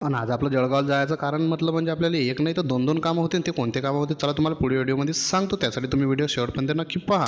आणि आज आपलं जळगाव जायचं कारण म्हटलं म्हणजे आपल्याला एक नाही तर दोन दोन कामं होते ते कोणते कामं होते चला तुम्हाला पुढे व्हिडिओमध्ये सांगतो. त्यासाठी तुम्ही व्हिडिओ शेवटपर्यंत नक्की पहा.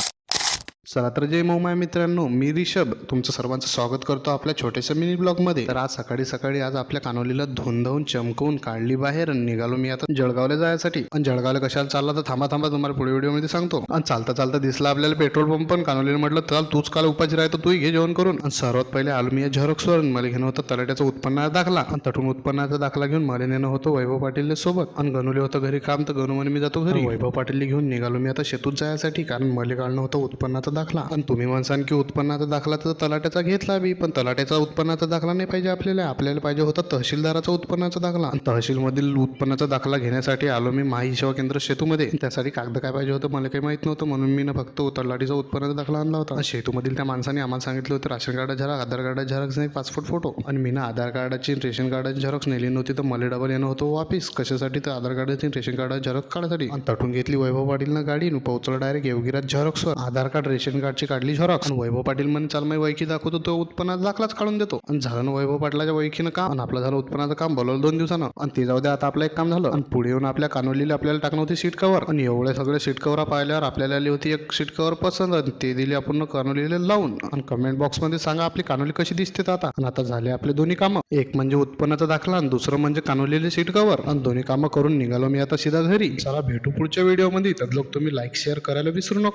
चला तर जय मोमाय मित्रांनो मी रिषभ. तुमचं सर्वांचं स्वागत करतो आपल्या छोट्याशा मिनी ब्लॉगमध्ये. तर आज सकाळी सकाळी आज आपल्या कानोलीला धुंदवून चमकवून काढली बाहेर. आणि निघालो मी आता जळगावला जायसाठी. आणि जळगावला कशाला चालला तर थांबा थांबा तुम्हाला पुढे व्हिडिओमध्ये सांगतो. आणि चालता चालता दिसला आपल्याला पेट्रोल पंप पण. कानोलीला म्हटलं चल तूच काल उपाशी राहतो तू घे जेवण करून. आणि सर्वात पहिले आलो मी झरक्सवर मला घेणं होतं तलाट्याचा उत्पन्नाचा दाखला. आणि तटून उत्पन्नाचा दाखला घेऊन मला नेणं होतं वैभव पाटील सोबत. आणि गणुले होतं घरी काम तर गणू म्हणे मी जातो घरी. वैभव पाटील घेऊन निघालो मी आता शेतूत जायसाठी. कारण मला काढणं होतं उत्पन्नाचा दाखला. आणि तुम्ही म्हणसान की उत्पन्नाचा दाखला तर तलाट्याचा घेतला बी पण तलाट्याचा उत्पन्नाचा दाखला नाही पाहिजे आपल्याला. आपल्याला पाहिजे होता तहसीलदाराचा उत्पन्नाचा दाखला. आणि तहसीलमधील उत्पन्नाचा दाखला घेण्यासाठी आलो मी माही सेवा केंद्र शेतूमध्ये. त्यासाठी कागद काय पाहिजे होतं मला काही माहीत नव्हतं म्हणून मी ना फक्त तलाटीचा उत्पन्नाचा दाखला आणला होता. आणि शेतूमधील त्या माणसाने आम्हाला सांगितलं होतं ration card xerox Aadhaar card xerox नाही पासपोर्ट फोटो. आणि मी ना आधार कार्डाची रेशन कार्डाची झेरॉक्स नेली नव्हती तर मला डबल येणं होतं वापिस. कशासाठी? तर आधार कार्डाची रेशन कार्ड झेरॉक्स काढायसाठी आणि तटून घेतली वैभव पाटील गाडी आणि डायरेक्ट योगीराज झेरॉक्सवर आधार कार्ड रेशन कार्डची काढली झेरॉक्स आणि वैभव पाटील म्हणे चाल मी वैकी दाखवतो तो उत्पन्नाचा दाखलाच काढून देतो. आणि झालं ना वैभव पाटलाच्या वैकीनं काम आणि आपलं झालं उत्पन्नाचं काम बोलवलं दोन दिवसानं. आणि ते जाऊ द्या आता आपलं एक काम झालं. आणि पुढे येऊन आपल्या कानोलीला आपल्याला टाकणं होती सीट कवर आणि एवढे सगळे सीट कवर पाहिल्यावर आपल्याला आली होती एक सीट कवर पसंत. आणि ते दिली आपण कानोलीला लावून. आणि कमेंट बॉक्समध्ये सांगा आपली कानोली कशी दिसते तर आता. आणि आता झाले आपले दोन्ही कामं. एक म्हणजे उत्पन्नाचा दाखला आणि दुसरं म्हणजे कानोलीले सीट कवर आणि दोन्ही कामं करून निघालो मी आता सीधा घरी. चला भेटू पुढच्या व्हिडिओमध्ये त्यात लोक तुम्ही लाईक शेअर करायला विसरू नका.